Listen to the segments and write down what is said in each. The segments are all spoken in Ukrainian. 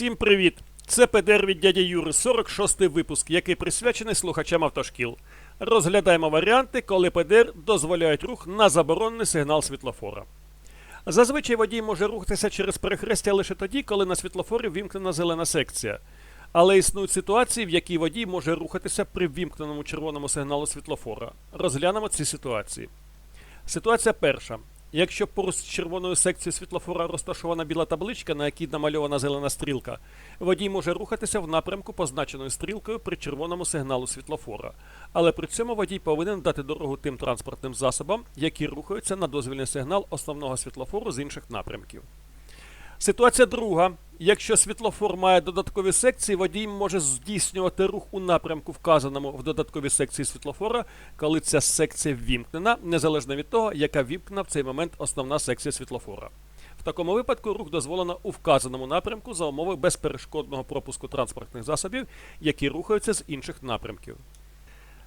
Всім привіт! Це ПДР від дяді Юри, 46-й випуск, який присвячений слухачам автошкіл. Розглядаємо варіанти, коли ПДР дозволяють рух на заборонений сигнал світлофора. Зазвичай водій може рухатися через перехрестя лише тоді, коли на світлофорі ввімкнена зелена секція. Але існують ситуації, в якій водій може рухатися при ввімкненому червоному сигналу світлофора. Розглянемо ці ситуації. Ситуація перша. Якщо поруч з червоною секцією світлофора розташована біла табличка, на якій намальована зелена стрілка, водій може рухатися в напрямку, позначеною стрілкою при червоному сигналу світлофора. Але при цьому водій повинен дати дорогу тим транспортним засобам, які рухаються на дозвільний сигнал основного світлофору з інших напрямків. Ситуація друга. Якщо світлофор має додаткові секції, водій може здійснювати рух у напрямку, вказаному в додатковій секції світлофора, коли ця секція ввімкнена, незалежно від того, яка вімкнена в цей момент основна секція світлофора. В такому випадку рух дозволено у вказаному напрямку за умови безперешкодного пропуску транспортних засобів, які рухаються з інших напрямків.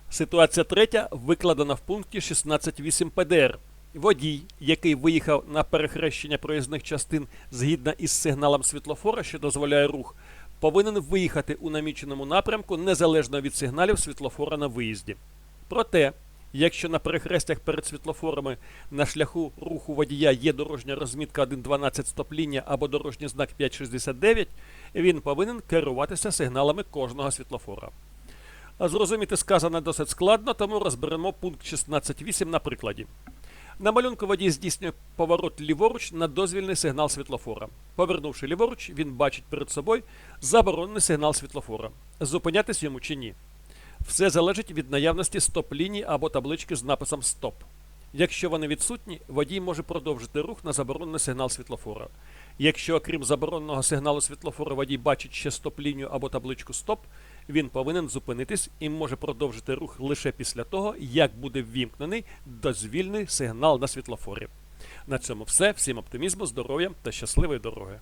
Ситуація третя викладена в пункті 16.8 ПДР. Водій, який виїхав на перехрещення проїзних частин згідно із сигналом світлофора, що дозволяє рух, повинен виїхати у наміченому напрямку незалежно від сигналів світлофора на виїзді. Проте, якщо на перехрестях перед світлофорами на шляху руху водія є дорожня розмітка 1.12 стоп-лінія або дорожній знак 5.69, він повинен керуватися сигналами кожного світлофора. Зрозуміти сказане досить складно, тому розберемо пункт 16.8 на прикладі. На малюнку водій здійснює поворот ліворуч на дозвільний сигнал світлофора. Повернувши ліворуч, він бачить перед собою заборонений сигнал світлофора. Зупинятись йому чи ні. Все залежить від наявності стоп-лінії або таблички з написом Стоп. Якщо вони відсутні, водій може продовжити рух на заборонений сигнал світлофора. Якщо, окрім забороненого сигналу світлофора, водій бачить ще стоп-лінію або табличку Стоп, він повинен зупинитись і може продовжити рух лише після того, як буде ввімкнений дозвільний сигнал на світлофорі. На цьому все. Всім оптимізму, здоров'я та щасливої дороги!